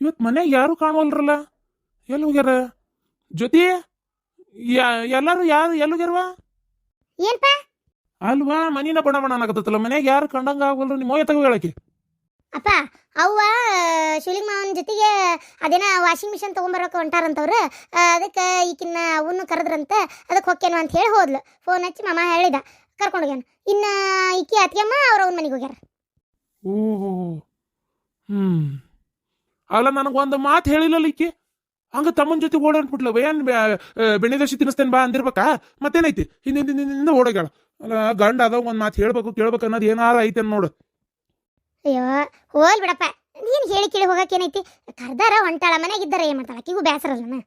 ಇವತ್ತು ಮನ್ಯಾಗ ಯಾರು ಕಾಣುವಲ್ರಲ್ಲ? ಎಲ್ಲಿ ಹೋಗ್ಯಾರ? ಜೊತೆ ಯಾ- ಎಲ್ಲಾರು ಯಾರು ಎಲ್ಲಿ ಹೋಗ್ಯಾರವ ಏನ್ಪ? ಅಲ್ವಾ ಮನಿನ ಬಣ ಬಣ ಅನ್ನಕತ್ತಲ್ಲ ಮನ್ಯಾಗ ಯಾರು ಕಂಡಂಗ ಆಗವಲ್ರು ನಿಮ್ಮ ಹೋಯ ತಗೋ ಹೇಳಕ್ಕೆ. ಅಪ್ಪ ಅವ್ವ ಶಿವಲಿಂಗ ಮಾವನ ಜೊತೆಗೆ ಅದೇನ ವಾಷಿಂಗ್ ಮಿಷನ್ ತೊಗೊಂಬರೋಕೆ ಹೊಂಟಾರಂತವ್ರು ಅದಕ್ಕೆ ಈಕಿನ್ನ ಅವನು ಕರೆದ್ರಂತ ಅದಕ್ಕೆ ಹೊಕ್ಕೇನು ಅಂತ ಹೇಳಿ ಹೋದ್ಲು. ಫೋನ್ ಹಚ್ಚಿ ಮಾಮ ಹೇಳಿದ ಕರ್ಕೊಂಡು ಇನ್ನ ಈಕಿ ಅತ್ತಿಗೆಮ್ಮ ಅವ್ರ ಅವ್ನ ಮನೆಗೆ ಹೋಗ್ಯಾರ. ಓಹೋ ಹ್ಮ್. ಅಲ್ಲ ನನಗೊಂದು ಮಾತು ಹೇಳಿಲ್ಲಲ್ಲ ಈಕಿ ಹಂಗ ತಮ್ಮನ ಜೊತೆ ಓಡಾಡ್ಬಿಟ್ಲ ಏನ್ ಬೆಣ್ಣೆ ದಶಿ ತಿನ್ನಿಸ್ತೇನೆ ಬಾ ಅಂದಿರ್ಬೇಕಾ? ಮತ್ತೇನೈತಿ? ಹಿಂದಿಂದ ಹಿಂದಿಂದ ಓಡೋಗ್ಯಾಳ. ಅಲ್ಲ ಗಂಡ ಅದ ಒಂದ್ ಮಾತು ಹೇಳ್ಬೇಕು ಕೇಳ್ಬೇಕು ಅನ್ನೋದು ಏನಾರ ಐತೆ ನೋಡು. ಅಯ್ಯೋ ಹೋಲ್ ಬಿಡಪ್ಪ. ನೀನ್ ಹೇಳಿ ಕೇಳಿ ಹೋಗಕ್ಕೇನೈತಿ ಕರ್ದಾರ ಹೊಂಟಾಳ ಮನೆಗಿದ್ದಾರ ಏನ್ ಮಾಡ್ತಾಳ? ಆಕಿಗೂ ಬೇಸರಲ್ಲ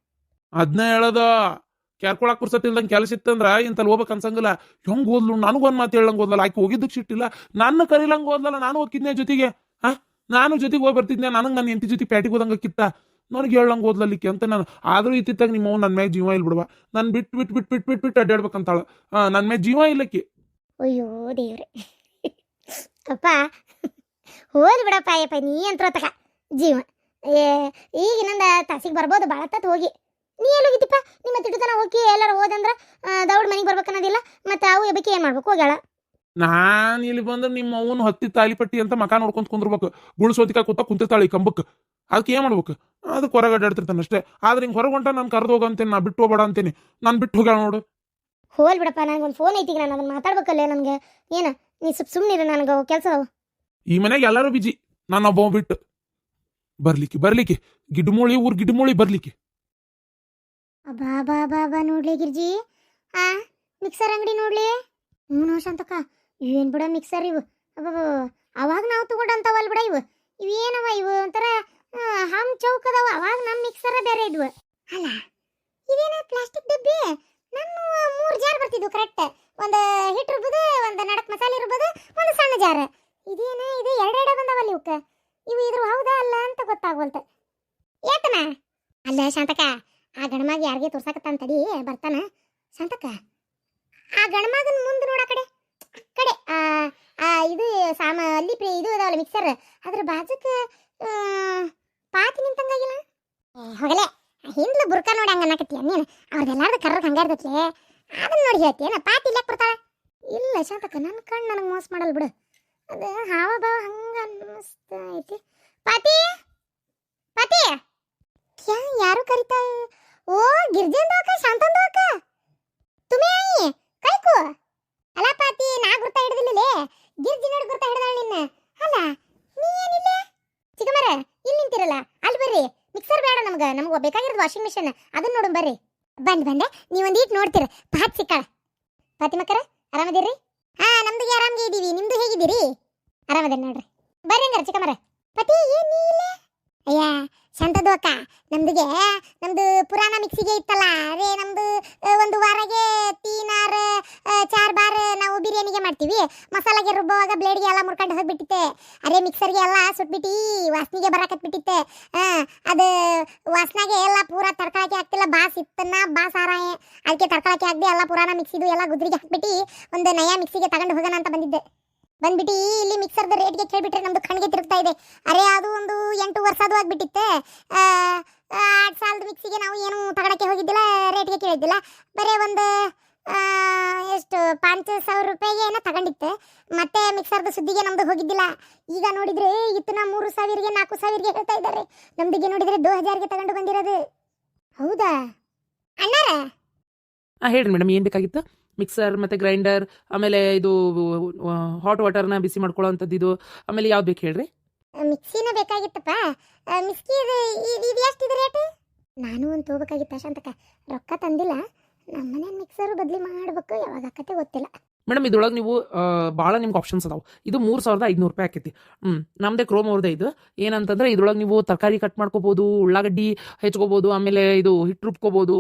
ಅದನ್ನ ಹೇಳದ. ಕೇಳ್ಕೊಳಕ್ ಪುರ್ಸತ್ ಇಲ್ದಂಗೆ ಕೆಲಸ ಇತ್ತಂದ್ರ ಇಂತಲ್ಲಿ ಹೋಗ್ಬೇಕು ಅನ್ಸಂಗಿಲ್ಲ. ಹೆಂಗ್ ಓದ್ಲು? ನನಗೊಂದ್ ಮಾತು ಹೇಳಂಗ್ ಓದ್ಲಲ್ಲ. ಆಕಿ ಹೋಗಿದ್ದಕ್ಕೆ ಸಿಟ್ಟಿಲ್ಲ. ನನ್ನ ಕರಿಲಂಗ್ ಓದ್ಲಲ್ಲ. ನಾನು ಹೋಗಿದ್ನೇ ಜೊತೆಗೆ? ಹಾ ನಾನು ಜೊತೆಗೆ ಹೋಗಿ ಬರ್ತಿದ್ನೆ, ನನಗೆ ನನ್ನ ಎಂಟಿ ಜೊತೆ ಪ್ಯಾಟಿಗೆ ಹೋದಂಗಕ್ಕಿತ್ತ ನನಗೆ ಹೇಳಂಗೆ ಓದ್ಲಲ್ಲಿಕ್ಕೆ ಅಂತ ನಾನು ಆದರೂ ಇತ್ತಿತ್ತಾಗ ನಿಮ್ಮ ನನ್ನ ಮ್ಯಾಗ ಜೀವ ಇಲ್ಲ ಬಿಡುವ. ನಾನು ಬಿಟ್ಟು ಬಿಟ್ಟು ಬಿಟ್ಟು ಬಿಟ್ಟು ಬಿಟ್ಟು ಅಡ್ಡಾಡ್ಬೇಕಂತಾಳ ಹಾ ನನ್ನ ಮ್ಯಾಗ ಜೀವ ಇಲ್ಲಕ್ಕೆ. ಅಯ್ಯೋ ದೇವ್ರೆ. ಅಪ್ಪ, ಹೋದ್ ಬಿಡಪ್ಪ, ಅಯ್ಯಪ್ಪ, ನೀ ಅಂತ ತಕ ಜೀವ. ಏ, ಈಗ ಇನ್ನೊಂದು ತಾಸಿಗೆ ಬರ್ಬೋದು ಭಾಳ ತತ್ ಹೋಗಿ. ನೀ ಎಲ್ಲಿ ಹೋಗಿದ್ದಪ್ಪ? ನಿಮ್ಮ ತಿಟ್ಟತನ ಹೋಗಿ ಎಲ್ಲರೂ ಹೋದಂದ್ರ ದೌಡ್ ಮನೆಗೆ ಬರ್ಬೇಕನ್ನೋದಿಲ್ಲ, ಮತ್ತೆ ಅವು ಎಬ್ಬಕ್ಕೆ ಏನು ಮಾಡ್ಬೇಕು? ಹೋಗ್ಯಾಳ. ನಾನು ಇಲ್ಲಿ ಬಂದ್ರೆ ನಿಮ್ಮ ಅವನು ಹತ್ತಿ ತಾಲಿಪಟ್ಟಿ ಅಂತ ಮಕಾ ನೋಡ್ಕೊಂತ ಕುಂದ್ರಬೇಕು. ಗುಳ್ಸೋತಿಕ ಕೂತ ಕುಂತಿರ್ತಾಳೆ ಈ ಕಂಬಕ್ಕೆ ಅದಕ್ಕೆ ಏನ್ ಮಾಡ್ಬೇಕು? ಅದಕ್ಕೆ ಹೊರಗೆ ಅಡ್ಡಾಡ್ತಿರ್ತಾನೆ ಅಷ್ಟೇ. ಆದ್ರೆ ಹಿಂಗೆ ಹೊರಗೆ ಹೊಂಟ ನಾನು ಕರೆದು ಹೋಗ ಅಂತೇನೆ ನಾ ಬಿಟ್ಟು ಹೋಗ್ಬೇಡ ಅಂತೀನಿ. ನಾನು ಬಿಟ್ಟು ಹೋಗ್ಯಾಳ ನೋಡು. ಹೋಲ್ ಬಿಡಪ್ಪ ನನಗೊಂದು ಫೋನ್ ಐತಿ ನಾನು ಅದನ್ನ ಮಾತಾಡ್ಬೇಕಲ್ಲೇ ನನಗೆ. ಏನು ನೀ ಸ್ವಲ್ಪ ಸುಮ್ಮನಿರು ನನಗೆ ಕೆಲಸ ಈ ಮನೆಗೆ ಎಲ್ಲರೂ ಬಿಜಿ ನಾನು ಒಬ್ಬ ಬಿಟ್ಟು. ಬರ್ಲಿಕ್ಕೆ ಬರ್ಲಿಕ್ಕೆ. ಗಿಡ್ಮೂಳಿ ಊರ್ ಗಿಡ್ಮೂಳಿ ಬರ್ಲಿಕ್ಕೆ. ಬಾ ಬಾ ಬಾ ಬಾ ನೋಡ್ಲಿ ಗಿರ್ಜಿ. ಆ ಮಿಕ್ಸರ್ ಅಂಗಡಿ ನೋಡ್ಲಿ. ಹ್ಞೂ ಶಾಂತಕ್ಕ. ಏನು ಬಿಡ ಮಿಕ್ಸರ್ ಇವು? ಅವಾಗ ನಾವು ತಗೊಂಡಂತವಲ್ ಬಿಡ ಇವು. ಇವೇನವ ಇವು ಒಂಥರ ಹಮ್ ಚೌಕ್ ಅದಾವ. ಅವಾಗ ನಮ್ಮ ಮಿಕ್ಸರ ಬೇರೆ ಇದ್ವು. ಅಲ್ಲ, ಇದೇನ ಪ್ಲಾಸ್ಟಿಕ್ ಡಬ್ಬಿ? ನಮ್ಮ ಮೂರು ಜಾರ್ ಬರ್ತಿದ್ವು ಕರೆಕ್ಟ್ ಒಂದು ಹಿಟ್ಟು ಇರ್ಬೋದು, ಒಂದು ನಡಕ್ ಮಸಾಲೆ ಇರ್ಬೋದು, ಒಂದು ಸಣ್ಣ ಜಾರ್. ಇದೇನ, ಇದು ಎರಡೆರಡೆ ಬಂದವಲ್ಲ ಇವಕ್ಕೆ ಇವು ಇದ್ರ ಹೌದಾ ಅಲ್ಲ ಅಂತ ಗೊತ್ತಾಗ್ವಲ್ತ. ಏತನ ಅಲ್ಲ ಶಾಂತಕ ಆ ಗಣಮಾಗ ಯಾರಿಗೆ ತೋರ್ಸಾಕತ್ತಾನ ತಡಿ, ಬರ್ತಾನ. ಶಾಂತಕ ಆ ಗಣಮಗನ ಮುಂದೆ ನೋಡ ಕಡೆ. ಕಡೆ ಇದು, ಸಾಮ, ಅಲ್ಲಿ ಇದು ಅದಾವಲ್ಲ ಮಿಕ್ಸರ್ ಅದ್ರ ಬಾಜುಕ ಪಾತಿ ನಿಂತಂಗಾಗಿಲ್ಲ? ಹೋಗಲೇ. ಹಿಂದ್ಲು ಬುರ್ಕ ನೋಡಿ ಹಂಗ ಅನ್ನಕತ್ತಿ ನೀನು ಅವ್ರದ್ದೆಲ್ಲಾರ್ದು ಕರ್ರಕ್ಕೆ ಹಂಗ ಇರ್ತೈತಿ ಅದನ್ನ ನೋಡಿ ಹೇಳ್ತೀಯನ ಪಾತಿ ಇಲ್ಲಕ್ಕೆ ಬರ್ತಾಳ? ಇಲ್ಲ ಶಾಂತಕ್ಕ ನನ್ನ ಕಣ್ಣು ನನಗೆ ಮೋಸ ಮಾಡಲ್ ಬಿಡು. ಅದು ಹಾವ ಬಾವ ಹಂಗ ಅನ್ನಿಸ್ತಾ ಐತಿ ಪಾತಿ? ಪಾತಿ? ಕ್ಯಾ, ಯಾರು ಕರಿತಾ ಓ ಗಿರ್ಜನ್ ಅಕ್ಕ ಶಾಂತಂದು ಅಕ್ಕ ತುಮೆ ಅಲ್ಲ ಪಾತಿ, ನಾ ಗುರ್ತ ಹಿಡ್ದಿಲ್ಲಲೇ? ಗಿರ್ಜಿ ನೋಡಿ ಗುರ್ತ ಹಿಡಿದಾಳ ನಿನ್ನ. ಅಲ್ಲ, ನೀ ಏನಿಲ್ಲ? ಚಿಕ್ಕಮರ ಇಲ್ಲಿ ನಿಂತಿರಲ್ಲ ಅಲ್ಲಿ ಬರ್ರಿ. ಮಿಕ್ಸರ್ ಬೇಡ ನಮ್ಗ, ನಮ್ಗೆ ಬೇಕಾಗಿರೋದು ವಾಷಿಂಗ್ ಮಿಷನ್ ಅದನ್ನ ನೋಡು ಬರ್ರಿ. ಬಂದ್ ಬಂದೆ, ನೀವು ಒಂದೀಟ್ ನೋಡ್ತೀರ. ಪಾತ್ ಸಿಕ್ಕಾಳ. ಪಾತಿ ಮಕ್ಕರ ಆರಾಮದಿರ್ರಿ? ಹಾ ನಮ್ದು ಆರಾಮ್ಗೆ ಇದೀವಿ. ನಿಮ್ದು ಹೇಗಿದ್ದೀರಿ? ಆರಾಮದ ನೋಡ್ರಿ. ಬರ್ರಿ ಹಂಗಾರ ಚಿಕ್ಕಮರ ಪತಿ, ಏನ್ ನೀ ಇಲ್ಲ? ಅಯ್ಯ ಶಾಂತದು ಅಕ್ಕ. ನಮ್ದಿಗೆ, ನಮ್ದು ಪುರಾಣ ಮಿಕ್ಸಿಗೆ ಇತ್ತಲ್ಲ, ಅದೇ ನಮ್ದು ಒಂದು ವಾರಗೆ ತೀನಾರ್ ಚಾರ್ ಬಾರ್ ನಾವು ಬಿರಿಯಾನಿಗೆ ಮಾಡ್ತೀವಿ. ಮಸಾಲಾಗೆ ರುಬ್ಬುವಾಗ ಬ್ಲೇಡ್ಗೆ ಎಲ್ಲ ಮುರ್ಕೊಂಡು ಹೋಗ್ಬಿಟ್ಟಿತ್ತೆ. ಅರೆ ಮಿಕ್ಸರ್ಗೆ ಎಲ್ಲ ಸುಟ್ಬಿಟ್ಟು ವಾಸನೆಗೆ ಬರಕತ್ಬಿಟ್ಟಿತ್ತೆ. ಅದು ವಾಸನೆಗೆ ಎಲ್ಲ ಪೂರ ತಡ್ಕೊಳಕ್ಕೆ ಆಗ್ತಿಲ್ಲ. ಬಾಸ್ ಇತ್ತನ್ನ ಬಾಸ್ ಆರ ಅದಕ್ಕೆ ತಡ್ಕೊಳಕ್ಕೆ ಆಗದೆ ಎಲ್ಲ ಪುರಾಣ ಮಿಕ್ಸಿದು ಎಲ್ಲ ಗುದ್ರಿಗೆ ಹಾಕ್ಬಿಟ್ಟು ಒಂದು ನಯಾ ಮಿಕ್ಸಿಗೆ ತಗೊಂಡು ಹೋಗೋಣ ಅಂತ ಬಂದಿದ್ದೆ. ಬಂದ್ಬಿಟ್ಟು ಇಲ್ಲಿ ಮಿಕ್ಸರ್ದ ರೇಟ್ಗೆ ಕೇಳ್ಬಿಟ್ರೆ ನಮ್ದು ಕಣ್ಣಿಗೆ ತಿರುಗ್ತಾ ಇದೆ. ಅರೆ, ಅದು ಒಂದು ಎಂಟು ವರ್ಷ ಅದು ಆಗ್ಬಿಟ್ಟಿತ್ತೆ ಸಾಲದ ಮಿಕ್ಸಿಗೆ ನಾವು ಏನು ತಗೊಳಕ್ಕೆ ಹೋಗಿದ್ದಿಲ್ಲ ರೇಟ್ಗೆ ಕೇಳಿದ್ದಿಲ್ಲ. ಬರೇ ಒಂದು ಎಷ್ಟು, ಪಾಂಚ್ ಸಾವಿರ ರೂಪಾಯಿಗೆ ಏನೋ ತಗೊಂಡಿತ್ತೆ. ಮತ್ತೆ ಮಿಕ್ಸರ್ದು ಸುದ್ದಿಗೆ ನಮ್ದು ಹೋಗಿದ್ದಿಲ್ಲ. ಈಗ ನೋಡಿದ್ರೆ ಇತ್ತನ ಮೂರು ಸಾವಿರಗೆ, ನಾಲ್ಕು ಸಾವಿರಗೆ ಹೇಳ್ತಾ ಇದ್ದಾರೆ. ನಮ್ದಿಗೆ ನೋಡಿದ್ರೆ ದೋ ಹಜಾರ್ಗೆ ತಗೊಂಡು ಬಂದಿರೋದು. ಹೌದಾ? ಅಣ್ಣಾರ? ಹಾಂ ಹೇಳ್ರಿ ಮೇಡಮ್, ಏನು ಬೇಕಾಗಿತ್ತು? ಮಿಕ್ಸರ್ ಮತ್ತು ಗ್ರೈಂಡರ್ ಆಮೇಲೆ ಇದು ಹಾಟ್ ವಾಟರ್ನ ಬಿಸಿ ಮಾಡ್ಕೊಳ್ಳೋಂಥದ್ದು ಇದು. ಆಮೇಲೆ ಯಾವ್ದು ಬೇಕು ಹೇಳ್ರಿ? ಮಿಕ್ಸಿನ ಬೇಕಾಗಿತ್ತಪ್ಪ. ಮಿಕ್ಸಿ ಇದು ಇದು ಇದು ಎಷ್ಟಿದೆ ರೇಟ್ ನಾನು ಒಂದು ತೋಬೇಕಾಗಿತ್ತು ಶಾಂತಕ ರೊಕ್ಕ ತಂದಿಲ್ಲ. ನಮ್ಮ ಮಿಕ್ಸರ್ ಮಿಕ್ಸರು ಬದಲಿ ಮಾಡಬೇಕು. ಯಾವಾಗ ಆಕತೆ ಗೊತ್ತಿಲ್ಲ. ಮೇಡಮ್ ಇದ್ರೊಳಗೆ ನೀವು ಭಾಳ ನಿಮ್ಗೆ ಆಪ್ಷನ್ಸ್ ಅದಾವೆ. ಇದು ಮೂರು ಸಾವಿರದ ಐದುನೂರು ರೂಪಾಯಿ ಆಕೈತಿ. ಹ್ಞೂ ನಮ್ಮದೇ ಕ್ರೋಮ್ ಅವ್ರದ್ದೇ ಇದು. ಏನಂತಂದ್ರೆ ಇದ್ರೊಳಗೆ ನೀವು ತರಕಾರಿ ಕಟ್ ಮಾಡ್ಕೋಬೋದು ಉಳ್ಳಾಗಡ್ಡಿ ಹೆಚ್ಕೋಬೋದು ಆಮೇಲೆ ಇದು ಹಿಟ್ಟು ರುಬ್ಕೋಬೋದು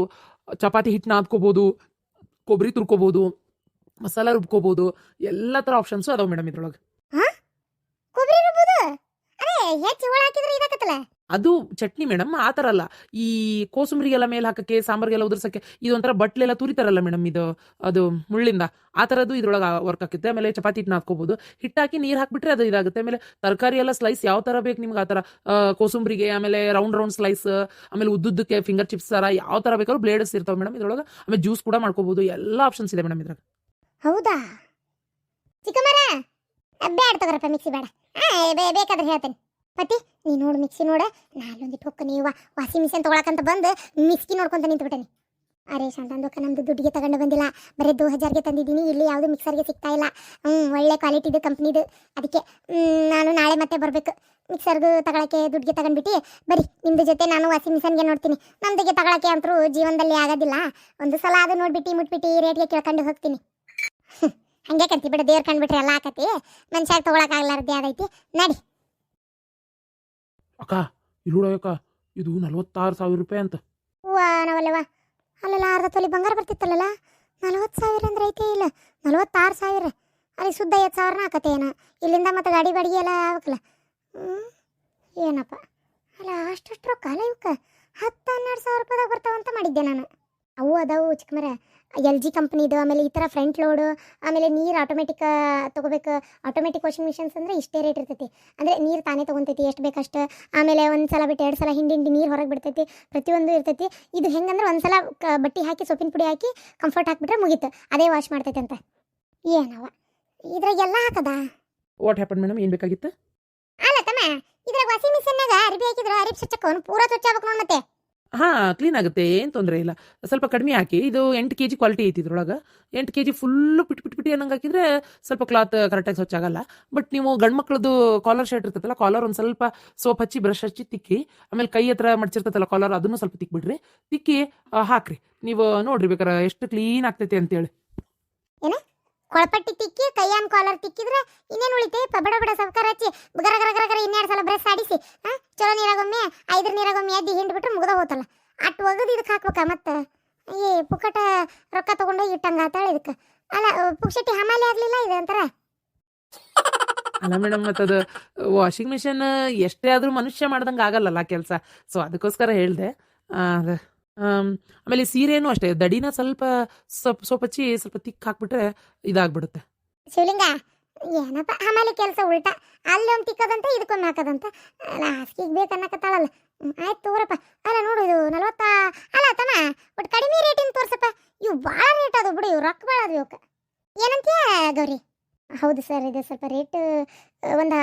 ಚಪಾತಿ ಹಿಟ್ಟು ನಾದ್ಕೋಬೋದು ಕೊಬ್ಬರಿ ತುರ್ಕೋಬಹುದು ಮಸಾಲ ರುಬ್ಕೋಬಹುದು ಎಲ್ಲ ತರ ಆಪ್ಷನ್ಸ್ ಅದಾವ ಮೇಡಮ್ ಇದ್ರೊಳಗೆ. ಕೊಬ್ಬರಿ ರುಬ್ಬೋದು? ಅರೆ ಹೆಚ್ಚು ಒಳ ಹಾಕಿದ್ರೆ ಇದಾಕತ್ತಲ್ಲ? ಅದು ಚಟ್ನಿ ಮೇಡಮ್ ಆ ಥರ ಅಲ್ಲ. ಈ ಕೋಸುಂಬರಿಗೆಲ್ಲ ಮೇಲೆ ಹಾಕಕ್ಕೆ, ಸಾಂಬಾರಿಗೆಲ್ಲ ಉದುರ್ಸಕ್ಕೆ ಇದೊಂಥರ ಬಟ್ಲೆಲ್ಲ ತುರಿತಾರಲ್ಲ ಮೇಡಮ್ ಇದು, ಅದು ಮುಳ್ಳಿಂದ. ಆ ಥರದ್ದು ಇದ್ರೊಳಗೆ ವರ್ಕ್ ಆಗುತ್ತೆ. ಆಮೇಲೆ ಚಪಾತಿ ಹಿಟ್ಟನ್ನ ಹಾಕೋಬಹುದು ಹಿಟ್ಟಾಕಿ ನೀರು ಹಾಕ್ಬಿಟ್ರೆ ಅದು ಇದಾಗುತ್ತೆ. ಆಮೇಲೆ ತರಕಾರಿ ಎಲ್ಲ ಸ್ಲೈಸ್ ಯಾವ ಥರ ಬೇಕು ನಿಮ್ಗೆ ಆ ಥರ ಕೋಸುಂಬರಿಗೆ, ಆಮೇಲೆ ರೌಂಡ್ ರೌಂಡ್ ಸ್ಲೈಸ್ ಆಮೇಲೆ ಉದ್ದುದ್ದಕ್ಕೆ ಫಿಂಗರ್ ಚಿಪ್ಸ್ ಥರ ಯಾವ ಥರ ಬೇಕಾದ್ರೂ ಬ್ಲೇಡ್ಸ್ ಇರ್ತಾವೆ ಮೇಡಮ್ ಇದ್ರೊಳಗೆ. ಆಮೇಲೆ ಜ್ಯೂಸ್ ಕೂಡ ಮಾಡ್ಕೋಬಹುದು ಎಲ್ಲ ಆಪ್ಷನ್ಸ್ ಇದೆ ಮೇಡಮ್ ಇದ್ರಾಗ. ಹೌದಾ? ಚಿಕ್ಕಮ್ಮರ ಬೇಡ. ತಗೋರಪ್ಪ ಮಿಕ್ಸಿ ಬೇಡ ಬೇಕಾದ್ರೆ ಹೇಳ್ತೇನೆ. ಪತಿ, ನೀ ನೋಡು ಮಿಕ್ಸಿ ನೋಡ. ನಾಲೊಂದಿಟ್ಟು ಹೊಕ್ಕ ನೀವು ವಾಷಿಂಗ್ ಮಿಷನ್ ಬಂದು ಮಿಕ್ಸಿ ನೋಡ್ಕೊಂತ ನಿಂತ್ಬಿಟ್ಟೇನಿ. ಅರೆ ಶಾಂತಂದಕ್ಕ, ನಮ್ದು ದುಡ್ಡಿಗೆ ತಗೊಂಡು ಬಂದಿಲ್ಲ. ಬರೀ ದೋ ಹಜಾರ್ಗೆ ತಂದಿದ್ದೀನಿ. ಇಲ್ಲಿ ಯಾವುದು ಮಿಕ್ಸರ್ಗೆ ಸಿಗ್ತಾ ಇಲ್ಲ. ಹ್ಞೂ ಒಳ್ಳೆ ಕ್ವಾಲಿಟಿ ಕ್ವಾಲಿಟಿದು ಕಂಪ್ನಿದು ಅದಕ್ಕೆ ನಾನು ನಾಳೆ ಮತ್ತೆ ಬರಬೇಕು. ಮಿಕ್ಸರ್ದು ತಗೊಳಕ್ಕೆ ದುಡ್ಡಿಗೆ ತಗೊಂಡ್ಬಿಟ್ಟು, ಬರೀ ನಿಮ್ದು ಜೊತೆ ನಾನು ವಾಷಿಂಗ್ ಮಿಷನ್ಗೆ ನೋಡ್ತೀನಿ. ನಮ್ದಿಗೆ ತಗೊಳಕ್ಕೆ ಅಂತರೂ ಜೀವನದಲ್ಲಿ ಆಗೋದಿಲ್ಲ. ಒಂದು ಸಲ ಅದು ನೋಡ್ಬಿಟ್ಟು, ಮುಟ್ಬಿಟ್ಟು ರೇಟ್ಗೆ ಕೇಳ್ಕೊಂಡು ಹೋಗ್ತೀನಿ. ಹಂಗೆ ಕಂತಿ ಬಿಡ ದೇವ್ರು ಕಂಡ್ಬಿಟ್ರೆ ಎಲ್ಲ ಆಕತಿ. ಮನುಷ್ಯಾಗ ತಗೊಳಕ್ ಆಗೈತಿ. ನಡಿ. ಅಕ್ಕ ಇಲ್ಲೋಡ ಅಕ್ಕ, ಇದು ನಲ್ವತ್ತಾರು ಸಾವಿರ ರೂಪಾಯಿ ಅಂತ. ಹೂವ, ನಾವಲ್ಲವ. ಅಲ್ಲಲ್ಲ, ಅರ್ಧ ತೊಲಿ ಬಂಗಾರ ಬರ್ತಿತ್ತಲ್ಲ ನಲವತ್ತು ಸಾವಿರ ಅಂದ್ರೆ ಐತೆ ಇಲ್ಲ. ನಲವತ್ತಾರು ಸಾವಿರ. ಅಲ್ಲಿ ಶುದ್ಧ ಐವತ್ತು ಸಾವಿರನ ಆಕತೆ ಏನ ಇಲ್ಲಿಂದ ಮತ್ತೆ ಗಾಡಿ ಬಾಡಿಗೆ ಎಲ್ಲ ಹ್ಞೂ ಏನಪ್ಪ. ಅಲ್ಲ, ಅಷ್ಟಷ್ಟು ರೊಕ್ಕ ಅಲ್ಲ ಇವಕ್ಕೆ. ಹತ್ತು ಹನ್ನೆರಡು ಸಾವಿರ ರೂಪಾಯಿದಾಗ ಬರ್ತಾವಂತ ಮಾಡಿದ್ದೆ ನಾನು. ಅದಾವು ಚಿಕ್ಕಮರ. ಎಲ್ ಜಿ ಕಂಪ್ನಿದು ಆಮೇಲೆ ಈ ಥರ ಫ್ರಂಟ್ ಲೋಡು ಆಮೇಲೆ ನೀರು ಆಟೋಮೆಟಿಕ್ ತೊಗೋಬೇಕು. ಆಟೋಮೆಟಿಕ್ ವಾಷಿಂಗ್ ಮಿಷನ್ಸ್ ಅಂದರೆ ಇಷ್ಟೇ ರೇಟ್ ಇರ್ತೈತಿ. ಅಂದರೆ ನೀರು ತಾನೇ ತೊಗೊತೈತಿ ಎಷ್ಟು ಬೇಕಷ್ಟು. ಆಮೇಲೆ ಒಂದು ಸಲ ಬಿಟ್ಟು ಎರಡು ಸಲ ಹಿಂಡಿ ಹಿಂಡಿ ನೀರು ಹೊರಗೆ ಬಿಡ್ತೈತಿ. ಪ್ರತಿಯೊಂದು ಇರ್ತೈತಿ. ಇದು ಹೆಂಗಂದ್ರೆ ಒಂದ್ಸಲ ಕ ಬಟ್ಟೆ ಹಾಕಿ ಸೊಪ್ಪಿನ ಪುಡಿ ಹಾಕಿ ಕಂಫರ್ಟ್ ಹಾಕಿಬಿಟ್ರೆ ಮುಗೀತು. ಅದೇ ವಾಶ್ ಮಾಡ್ತೈತೆ ಅಂತ. ಏನವ? ಇದ್ರಾಗೆಲ್ಲ ಹಾಕದ? ವಾಟ್ ಹ್ಯಾಪನ್ ಮೇಡಮ್ ಏನು ಬೇಕಾಗಿತ್ತು? ಅಲ್ಲ ತಮ್ಮ ಇದ್ರಾಗ ವಾಷಿಂಗ್ ಮಿಷನ್ನಾಗ ಅರಿಬಿ ಹಾಕಿದ್ರು ಅರಿಬಿ ಸ್ವಚ್ಛಕ್ಕೆ ಪೂರ ಪೂರಾ ಸ್ವಚ್ಛ ಆಗ್ಬೇಕು ನೋಡ್ ಮತ್ತೆ. ಹಾ ಕ್ಲೀನ್ ಆಗುತ್ತೆ, ಏನು ತೊಂದರೆ ಇಲ್ಲ. ಸ್ವಲ್ಪ ಕಡಿಮೆ ಹಾಕಿ, ಇದು ಎಂಟು ಕೆ ಜಿ ಕ್ವಾಲಿಟಿ ಐತಿ ಇದ್ರೊಳಗೆ. ಎಂಟು ಕೆ ಜಿ ಫುಲ್ಲು ಪಿಟ್ ಪಿಟ್ ಪಿಟಿ ಅನ್ನಂಗೆ ಹಾಕಿದ್ರೆ ಸ್ವಲ್ಪ ಕ್ಲಾತ್ ಕರೆಕ್ಟಾಗಿ ಸ್ವಚ್ಛ ಆಗಲ್ಲ. ಬಟ್ ನೀವು ಗಂಡು ಮಕ್ಳದ್ದು ಕಾಲರ್ ಶರ್ಟ್ ಇರ್ತೈತಲ್ಲ ಕಾಲರ್ ಒಂದು ಸ್ವಲ್ಪ ಸೋಪ್ ಹಚ್ಚಿ ಬ್ರಷ್ ಹಚ್ಚಿ ತಿಕ್ಕಿ, ಆಮೇಲೆ ಕೈ ಹತ್ರ ಮಡ್ಚಿರ್ತೈತಲ್ಲ ಕಾಲರ್ ಅದನ್ನು ಸ್ವಲ್ಪ ತಿಕ್ಬಿಡ್ರಿ. ತಿಕ್ಕಿ ಹಾಕ್ರಿ. ನೀವು ನೋಡ್ರಿ ಬೇಕಾರೆ ಎಷ್ಟು ಕ್ಲೀನ್ ಆಗ್ತೈತಿ ಅಂತೇಳಿ. ಕೊಳಪಟ್ಟಿ ತಿಕ್ಕಿ, ಕೈಯಾನ್ ಕಾಲರ್ ತಿಕ್ಕಿದ್ರೆ ಇನ್ನೇನು ಉಳಿತೆ? ಬಡ ಬಡ ಸಬ್ಕರ್ ಹಚ್ಚಿ ಗರ ಗರ ಗರ ಗರ ಇನ್ನೆರಡು ಸಲ ಬ್ರಷ್ ಆಡಿಸಿ ಹಾ ಚಲೋ ನೀರಾಗೊಮ್ಮೆ, ಐದ್ರ ನೀರಾಗೊಮ್ಮೆ ಎದ್ದು ಹಿಂಡ್ ಬಿಟ್ರೆ ಮುಗ್ದ ಹೋತಲ್ಲ. ಅಟ್ ಒಗದು ಇದಕ್ಕೆ ಹಾಕ್ಬೇಕ ಮತ್ತೆ? ಏ ಪುಕ್ಕಟ ರೊಕ್ಕ ತೊಗೊಂಡೋಗಿ ಇಟ್ಟಂಗ ಆತಾಳ ಇದಕ್ಕೆ. ಅಲ್ಲ ಪುಕ್ಷಟ್ಟಿ ಹಮಾಲಿ ಆಗ್ಲಿಲ್ಲ ಇದು ಅಂತಾರ? ಅಲ್ಲ ಮೇಡಮ್ ಮತ್ತದು ಅದು ವಾಷಿಂಗ್ ಮಿಷಿನ್ ಎಷ್ಟೇ ಆದರೂ ಮನುಷ್ಯ ಮಾಡ್ದಂಗೆ ಆಗಲ್ಲಲ್ಲ ಕೆಲಸ. ಸೊ ಅದಕ್ಕೋಸ್ಕರ ಹೇಳಿದೆ. ಆಮೇಲೆ ಸೀರೆನೂ ಅಷ್ಟೇ ದಡಿನ ಸ್ವಲ್ಪ ಸ್ವಲ್ಪ ಸ್ವಲ್ಪ ಹಚ್ಚಿ ಸ್ವಲ್ಪ ತಿಕ್ ಹಾಕ್ಬಿಟ್ರೆ ಇದಾಗ್ಬಿಡುತ್ತೆ. ಶಿವಲಿಂಗ ಏನಪ್ಪ ಆಮೇಲೆ ಕೆಲಸ ಉಲ್ಟಾ. ಅಲ್ಲೊಂದು ತಿಕ್ಕದಂತ ಇದಕ್ಕೊಮ್ಮೆ ಹಾಕದಂತ. ಲಾಸ್ಟಿಗೆ ಬೇಕನ್ನಕತ್ತಾಳಲ್ಲ ಆಯ್ತು ತಗೋರಪ್ಪ. ಅಲ್ಲ ನೋಡು ಇದು ನಲ್ವತ್ತ ಅಲ್ಲ ತಮ್ಮ ಬಟ್ ಕಡಿಮೆ ರೇಟಿನ ತೋರ್ಸಪ್ಪ? ಇವು ಭಾಳ ರೇಟ್ ಅದು ಬಿಡು ಇವು ರೊಕ್ಕ ಭಾಳ ಅದು ಇವಕ್ಕೆ ಏನಂತೀಯ ಗೌರಿ? ಹೌದು ಸರ್ ಇದು ಸ್ವಲ್ಪ ರೇಟ್ ಒಂದು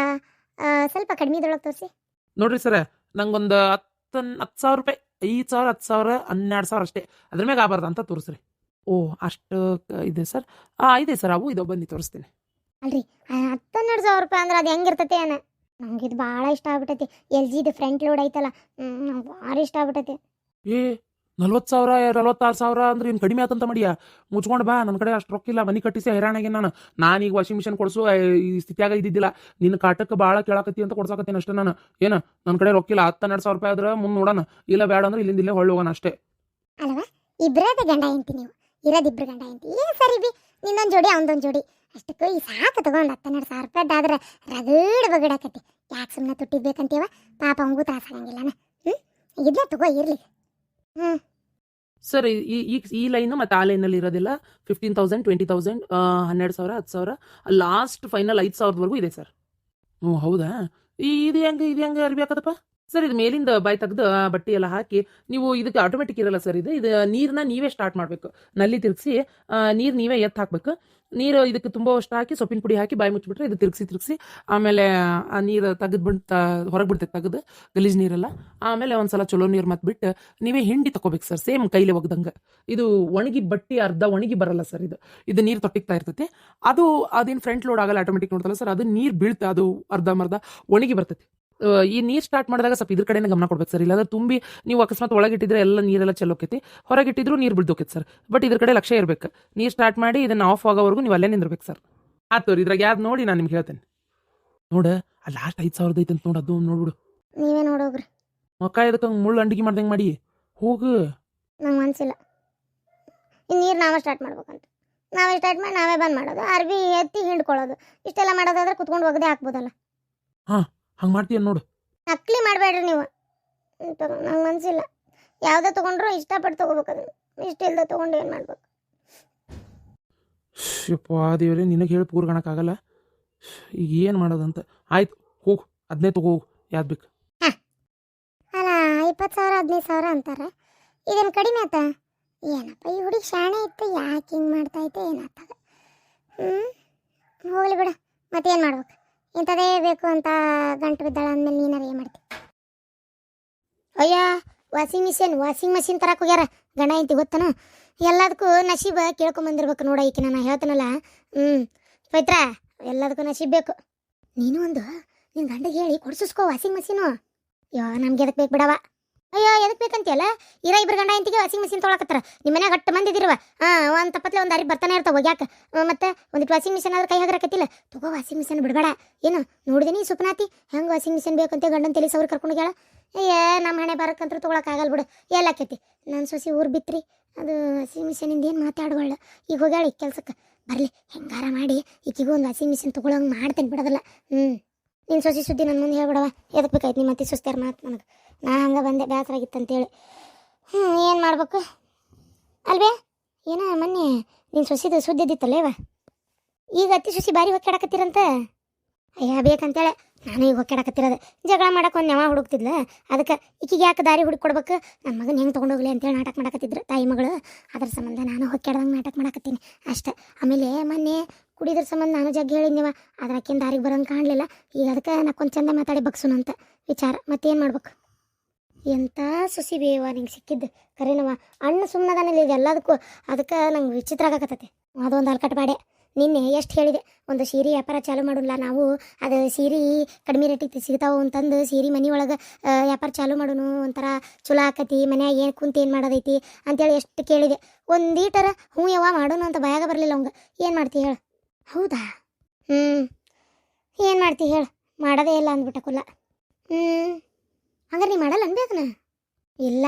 ಸ್ವಲ್ಪ ಕಡಿಮೆದೊಳಗೆ ತೋರಿಸಿ. ನೋಡ್ರಿ ಸರ ನಂಗೊಂದು ಹತ್ತು ಹತ್ತು ಸಾವಿರ ರೂಪಾಯಿ ಐದು ಸಾವಿರ ಹತ್ತು ಸಾವಿರ ಹನ್ನೆರಡು ಸಾವಿರ ಅಷ್ಟೇ. ಅದ್ರ ಮ್ಯಾಗ ಆಗಬಾರ್ದು ಅಂತ ತೋರಿಸ್ರಿ. ಓ ಅಷ್ಟು ಇದೆ ಸರ್. ಆ ಇದೆ ಸರ್ ಅವು ಇದು ಬನ್ನಿ ತೋರಿಸ್ತೀನಿ. ಅಲ್ರಿ ಹತ್ತೆರಡು ಸಾವಿರ ರೂಪಾಯಿ ಅಂದ್ರೆ ಅದು ಹೆಂಗಿರ್ತೈತೆ ಏನ? ನಂಗೆ ಇದು ಭಾಳ ಇಷ್ಟ ಆಗ್ಬಿಟ್ಟೈತಿ ಎಲ್ ಜಿದು ಫ್ರಂಟ್ ಲೋಡ್ ಐತಲ್ಲ. ನಂಗೆ ಭಾಳ ಇಷ್ಟ ಆಗ್ಬಿಟ್ಟೈತಿ ಏ ನಲ್ವತ್ತು ಸಾವಿರ, ನಲ್ವತ್ತಾರು ಸಾವಿರ ಅಂದ್ರೆ ಏನು ಕಡಿಮೆ ಆತಂತ ಮಾಡಿಯಾ? ಮುಚ್ಕೊಂಡು ಬಾ ನನ್ನ ಕಡೆ ಅಷ್ಟು ರೊಕ್ಕಿಲ್ಲ, ಮನೆ ಕಟ್ಟಿಸಿ ಹೈರಾಣಾಗಿ ನಾನು. ನಾನೀಗ ವಾಷಿಂಗ್ ಮಿಷನ್ ಕೊಡಿಸು ಈ ಸ್ಥಿತಿಯಾಗ ಇದ್ದಿದ್ದಿಲ್ಲ. ನಿನ್ನ ಕಾಟಕ್ಕೆ ಭಾಳ ಕೇಳಾಕತ್ತಿ ಅಂತ ಕೊಡ್ಸಾಕತ್ತೀನಿ ಅಷ್ಟೇ ನಾನು. ಏನು ನನ್ನ ಕಡೆ ರೊಕ್ಕಿಲ್ಲ ಹನ್ನೆರಡು ಸಾವಿರ ರೂಪಾಯಿ ಆದ್ರೆ ಮುಂದೆ ನೋಡೋಣ. ಇಲ್ಲ ಬೇಡ ಅಂದ್ರೆ ಇಲ್ಲಿಂದ ಇಲ್ಲೇ ಹೊಳ್ಳಿ ಹೋಗೋಣ ಅಷ್ಟೇ. ಅಲ್ವಾ? ಇಬ್ಬರದ ಗಂಡ ನೀವು. ಇರೋದಿಬ್ರು ಗಂಡ ಏ, ಸರಿ ಬಿ. ನಿನ್ನೊಂದು ಜೋಡಿ, ಅವನದೊಂದು ಜೋಡಿ. ಅಷ್ಟಕ್ಕೂ ಈ ಸಾಕು ತಗೊಂಡು ಹತ್ತೆರಡು ಸಾವಿರ ರೂಪಾಯಿದಾದ್ರೆ ರಗಡ್ ಬಗಡಾಕತಿ ಯಾಕೆ ಸುಮ್ಮನೆ ತುಟ್ಟಿಬೇಕಂತೀವ ಪಾಪ ಅವಂಗೂ ತ್ರಾಸಾಗಂಗಿಲ್ಲನ ಹ್ಞೂ ಇದನ್ನ ತಗೋ, ಇರ್ಲಿ. ಹ್ಞೂ ಸರ್ ಈ ಈ ಈ ಲೈನು ಮತ್ತು ಆ ಲೈನಲ್ಲಿ ಇರೋದಿಲ್ಲ. ಫಿಫ್ಟೀನ್ ತೌಸಂಡ್ ಟ್ವೆಂಟಿ ತೌಸಂಡ್ ಹನ್ನೆರಡು ಸಾವಿರ ಹತ್ತು ಸಾವಿರ. ಲಾಸ್ಟ್ ಫೈನಲ್ ಐದು ಸಾವಿರದವರೆಗೂ ಇದೆ ಸರ್. ಹ್ಞೂ ಹೌದಾ? ಈ ಇದು ಹೆಂಗೆ ಇದು ಹೆಂಗೆ ಅರ್ಬಿ ಹಾಕದಪ್ಪ ಸರ್ ಇದು ಮೇಲಿಂದ ಬಾಯಿ ತೆಗೆದು ಬಟ್ಟೆ ಎಲ್ಲ ಹಾಕಿ ನೀವು ಇದಕ್ಕೆ ಆಟೋಮೆಟಿಕ್ ಇರಲ್ಲ ಸರ್ ಇದು. ಇದು ನೀರನ್ನ ನೀವೇ ಸ್ಟಾರ್ಟ್ ಮಾಡಬೇಕು. ನಲ್ಲಿ ತಿರುಗಿಸಿ ನೀರು ನೀವೇ ಎತ್ತು ಹಾಕಬೇಕು. ನೀರು ಇದಕ್ಕೆ ತುಂಬ ಅಷ್ಟು ಹಾಕಿ ಸೊಪ್ಪಿನ ಪುಡಿ ಹಾಕಿ ಬಾಯಿ ಮುಚ್ಚಿಬಿಟ್ರೆ ಇದು ತಿರುಗಿಸಿ ತಿರುಗಿಸಿ. ಆಮೇಲೆ, ಆ, ನೀರು ತೆಗೆದು ಬಿಟ್ಟು ಹೊರಗೆ ಬಿಡ್ತೈತೆ ತೆಗೆದು, ಗಲೀಜು ನೀರೆಲ್ಲ. ಆಮೇಲೆ ಒಂದ್ಸಲ ಚಲೋ ನೀರು ಮತ್ತೆ ಬಿಟ್ಟು ನೀವೇ ಹಿಂಡಿ ತಗೋಬೇಕು ಸರ್, ಸೇಮ್ ಕೈಲಿ ಒಗ್ದಂಗೆ. ಇದು ಒಣಗಿ ಬಟ್ಟಿ ಅರ್ಧ ಒಣಗಿ ಬರಲ್ಲ ಸರ್ ಇದು. ಇದು ನೀರು ತೊಟ್ಟಿಗ್ತಾ ಇರ್ತೈತಿ. ಅದು, ಅದೇನು ಫ್ರಂಟ್ ಲೋಡ್ ಆಗಲ್ಲ ಆಟೋಮೆಟಿಕ್ ನೋಡ್ತಲ್ಲ ಸರ್, ಅದು ನೀರು ಬೀಳ್ತಾ, ಅದು ಅರ್ಧ ಮರ್ಧ ಒಣಗಿ ಬರ್ತೈತಿ. ಈ ನೀರು ಸ್ಟಾರ್ಟ್ ಮಾಡಿದಾಗ ಸ್ವಲ್ಪ ಇದ್ರ ಕಡೆನೇ ಗಮನ ಕೊಡ್ಬೇಕು ಸರ್. ಇಲ್ಲಾಂದ್ರೆ ತುಂಬಿ ನೀವು ಅಕಸ್ಮಾತ್ ಒಳಗಿಟ್ಟಿದ್ರೆ ಎಲ್ಲ ನೀರೆಲ್ಲ ಚೆಲ್ಲೋಕೈತಿ. ಹೊರಗಿಟ್ಟಿದ್ರು ನೀರು ಬಿಡ್ದೋಕೈತಿ ಸರ್. ಬಟ್ ಇದ್ರ ಕಡೆ ಲಕ್ಷ್ಯ ಇರಬೇಕು. ನೀರು ಸ್ಟಾರ್ಟ್ ಮಾಡಿ ಇದನ್ನ ಆಫ್ ಆಗೋವರೆಗೂ ನೀವು ಅಲ್ಲೇ ನಿಂದಿರ್ಬೇಕು ಸರ್. ಆತು ಇದ್ರಾಗ ಯಾವ್ದು ನೋಡಿ ನಾನು ನಿಮ್ಗೆ ಹೇಳ್ತೇನೆ. ನೋಡ ಆ ಲಾಸ್ಟ್ ಐದು ಸಾವಿರದ ಐತೆ ಅಂತ ನೋಡು ಅದು ನೋಡ್ಬಿಡು. ನೀವೇ ನೋಡೋಗ್ರಿ ಮಕ್ಕ ಇದಕ್ಕೆ ಮುಳ್ಳು ಅಂಡಿಗೆ ಮಾಡ್ದಂಗೆ ಮಾಡಿ? ಹೋಗು. ನಂಗೆ ಮನ್ಸಿಲ್ಲ. ಈ ನೀರು ನಾವೇ ಸ್ಟಾರ್ಟ್ ಮಾಡ್ಬೇಕಂತ. ನಾವೇ ಸ್ಟಾರ್ಟ್ ಮಾಡಿ ನಾವೇ ಬಂದ್ ಮಾಡೋದು. ಅರ್ಬಿ ಎತ್ತಿ ಹಿಂಡ್ಕೊಳ್ಳೋದು. ಇಷ್ಟೆಲ್ಲ ಮಾಡೋದಾದ್ರೆ ಕುತ್ಕೊಂಡು ಹೋಗದೆ ಹಾಕ್ಬೋದಲ್ಲ. ಹಂಗೆ ಮಾಡ್ತೀಯ ನೋಡು. ನಕ್ಲಿ ಮಾಡಬೇಡ್ರಿ ನೀವು. ನಂಗೆ ಮನಸ್ಸಿಲ್ಲ ಯಾವುದೇ ತೊಗೊಂಡ್ರು ಇಷ್ಟಪಟ್ಟು ತೊಗೋಬೇಕು ಅದನ್ನು. ಇಷ್ಟ ಇಲ್ಲದೆ ತೊಗೊಂಡು ಏನು ಮಾಡ್ಬೇಕು? ಯಪ್ಪ ದೇವ್ರೆ ನಿನಗೆ ಹೇಳಿ ಪೂರ್ಗಣಕ್ಕಾಗಲ್ಲ ಈಗ ಏನು ಮಾಡೋದಂತ. ಆಯ್ತು ಹೋಗು ಅದನ್ನೇ ತಗೋ ಹೋಗು. ಯಾವ್ದು ಬೇಕು? ಅಲ್ಲ ಇಪ್ಪತ್ತು ಸಾವಿರ ಹದಿನೈದು ಸಾವಿರ ಅಂತಾರೆ. ಇದೇನು ಕಡಿಮೆ ಆತ? ಏನಪ್ಪ ಈ ಹುಡುಗಿ ಶಾಣೆ ಇತ್ತು ಯಾಕೆ ಹಿಂಗೆ ಮಾಡ್ತಾ ಇತ್ತು ಏನಾಗ್ತದೆ? ಹ್ಞೂ ಹೋಗ್ಲಿ ಬಿಡ. ಮತ್ತೇನು ಮಾಡ್ಬೇಕು? ಇಂಥದೇ ಬೇಕು ಅಂತ ಗಂಟು ಬಿದ್ದಾಳ ಅಂದಮೇಲೆ ನೀನಾರ ಏನು ಮಾಡ್ತಿ? ಅಯ್ಯ ವಾಷಿಂಗ್ ಮಿಷಿನ್ ವಾಷಿಂಗ್ ಮಷಿನ್ ತರಕ್ಕೆ ಹೋಗ್ಯಾರ. ಗಂಡ ಐತಿ ಗೊತ್ತನ? ಎಲ್ಲದಕ್ಕೂ ನಶೀಬ ಕೇಳ್ಕೊಂಬಂದಿರ್ಬೇಕು ನೋಡ ಈಕೆ ನಾನು ಹೇಳ್ತಾನಲ್ಲ. ಹ್ಞೂ ಪವಿತ್ರ, ಎಲ್ಲದಕ್ಕೂ ನಶೀಬ್ ಬೇಕು. ನೀನು ಒಂದು ನಿನ್ನ ಗಂಡಗೆ ಹೇಳಿ ಕೊಡ್ಸಿಸ್ಕೋ ವಾಷಿಂಗ್ ಮಷೀನು ಯೋ, ನಮ್ಗೆ ಅದಕ್ಕೆ ಬೇಕು ಬಿಡವ? ಅಯ್ಯೋ ಎದಕ್ಕೆ ಬೇಕಂತೀಯಲ್ಲ? ಇರ ಇಬ್ರು ಗಂಡ ಇಂತಿಗೆ ವಾಷಿಂಗ್ ಮಿಷಿನ್ ತೊಳಕತ್ತಾರ. ನಿಮ್ಮ ಮನ್ಯಾಗ ಅಟ್ಟು ಮಂದಿ ಇದಿರುವ ಹಾಂ ಒಂದು ತಪ್ಪತ್ಲೆ ಒಂದು ಅರಿ ಬರ್ತಾನೆ ಇರ್ತಾವ ಆ, ಮತ್ತೆ ಒಂದಿಟ್ಟು ವಾಷಿಂಗ್ ಮಿಷಿನ್ ಆದ್ರೆ ಕೈ ಹಾಕಕತ್ತಿಲ್ಲ ತಗೋ ವಾಷಿಂಗ್ ಮಿಷಿನ್ ಬಿಡಬೇಡ. ಏನು ನೋಡಿದೀನಿ ಸುಪ್ನಾತಿ? ಹೆಂಗೆ ವಾಷಿಂಗ್ ಮಿಷಿನ್ ಬೇಕಂತ ಗಂಡನ ತಲೆ ಸವ್ರು ಕರ್ಕೊಂಡು ಹೋಗ್ಯಾಳ. ಏ ನಮ್ಮ ಹಣೆ ಬರಕ್ಕಂತ್ರ ತೊಗೊಳಕ್ಕಾಗಲ್ಲ ಬಿಡು. ಎಲ್ಲ ಆಕೈತಿ. ನನ್ನ ಸೊಸಿ ಊರು ಬಿತ್ರಿ. ಅದು ವಾಷಿಂಗ್ ಮಿಷಿನಿಂದ ಏನು ಮಾತಾಡ್ಬಾಳ ಈಗ ಹೋಗ್ಯಾಳ ಈ ಕೆಲ್ಸಕ್ಕೆ. ಬರಲಿ ಹೆಂಗಾರ ಮಾಡಿ. ಈಕಿಗೂ ಒಂದು ವಾಷಿಂಗ್ ಮಿಷಿನ್ ತೊಗೊಳಂಗೆ ಮಾಡ್ತೇನೆ ಬಿಡೋದಿಲ್ಲ. ಹ್ಞೂ ನಿನ್ನ ಸೊಸಿ ಸುದ್ದಿ ನನ್ನ ಮುಂದೆ ಹೇಳ್ಬಿಡವ. ಎದಕ್ಕೆ ಬೇಕಾಯ್ತು ನಿಮ್ಮ ಅತ್ತೆ ಸುಸ್ತಾರ ಮಾತು ನನಗೆ? ನಾ ಹಂಗೆ ಬಂದೆ ಬೇಸರ ಆಗಿತ್ತು ಅಂತೇಳಿ ಹ್ಞೂ ಏನು ಮಾಡ್ಬೇಕು? ಅಲ್ವೇ? ಏನ ಮೊನ್ನೆ ನಿನ್ನ ಸೊಸಿದು ಸುದ್ದಿ ಇದ್ದಿತ್ತಲ್ಲೇವ ಈಗ ಅತ್ತೆ ಸೊಸಿ ಬಾರಿ ಹೊಕ್ಕಾಡಕತ್ತೀರಂತ ಅಯ್ಯ, ಬೇಕಂತೇಳೆ. ನಾನು ಈಗ ಹೊಕ್ಕಾಡಕತ್ತಿರೋದು ಜಗಳ ಮಾಡಕ್ಕೆ ಒಂದು ನೆವ ಹುಡುಕ್ತಿದ್ಲ? ಅದಕ್ಕೆ ಈಕಿಗೆ ಯಾಕೆ ದಾರಿ ಹುಡುಕ್ ಕೊಡ್ಬೇಕು? ನನ್ನ ಮಗನ ಹೆಂಗೆ ತೊಗೊಂಡೋಗ್ಲಿ ಅಂತೇಳಿ ನಾಟಕ ಮಾಡಕತ್ತಿದ್ರು ತಾಯಿ ಮಗಳು. ಅದ್ರ ಸಂಬಂಧ ನಾನು ಹೊಕ್ಕಾಡ್ದಂಗೆ ನಾಟಕ ಮಾಡಕತ್ತೀನಿ ಅಷ್ಟೆ. ಆಮೇಲೆ ಮೊನ್ನೆ ಕುಡಿದ್ರ ಸಂಬಂಧ ನಾನು ಜಗ್ಗಿ ಹೇಳಿದ್ನಿವ ಅದ್ರಕ್ಕೇನು ದಾರಿಗೆ ಬರೋಂಗೆ ಕಾಣಲಿಲ್ಲ. ಈಗ ಅದಕ್ಕೆ ನಾಕೊಂದು ಚಂದ ಮಾತಾಡಿ ಬಗ್ಸುನು ಅಂತ ವಿಚಾರ. ಮತ್ತೇನು ಮಾಡ್ಬೇಕು? ಎಂಥ ಸುಸಿ ಬೇವ ನಿಂಗೆ ಸಿಕ್ಕಿದ್ದು? ಕರೆನವ ಅಣ್ಣ ಸುಮ್ಮನದಾನಿಲ್ಲ ಇದು ಎಲ್ಲದಕ್ಕೂ. ಅದಕ್ಕೆ ನಂಗೆ ವಿಚಿತ್ರ ಆಗಕತ್ತೈತಿ. ಅದೊಂದು ಅಲ್ಕಟ್ ಬಾಡೆ. ನಿನ್ನೆ ಎಷ್ಟು ಹೇಳಿದೆ? ಒಂದು ಸೀರೆ ವ್ಯಾಪಾರ ಚಾಲೂ ಮಾಡೋಲ್ಲ ನಾವು, ಅದು ಸೀರೆ ಕಡಿಮೆ ರೇಟಿಗೆ ಸಿಗ್ತಾವೆ ಅಂತಂದು ಸೀರೆ ಮನೆ ಒಳಗೆ ವ್ಯಾಪಾರ ಚಾಲೂ ಮಾಡೋನು, ಒಂಥರ ಚಲೋ ಆಕತಿ, ಮನ್ಯಾಗ ಏನು ಕುಂತು ಏನು ಮಾಡೋದೈತಿ ಅಂತೇಳಿ ಎಷ್ಟು ಕೇಳಿದೆ. ಒಂದೀಟರ ಹ್ಞೂ ಯಾವ ಮಾಡೋನು ಅಂತ ಭಯಾಗ ಬರಲಿಲ್ಲ ಅವಂಗೆ. ಏನು ಮಾಡ್ತೀವಿ ಹೇಳು? ಹೌದಾ? ಹ್ಞೂ ಏನು ಮಾಡ್ತಿ ಹೇಳು? ಮಾಡೋದೇ ಇಲ್ಲ ಅಂದ್ಬಿಟ್ಟ ಕುಲ್ಲ ಹ್ಞೂ ಹಂಗಾರೆ ನೀ ಮಾಡಲ್ಲ ಅನ್ಬೇಕನ? ಇಲ್ಲ.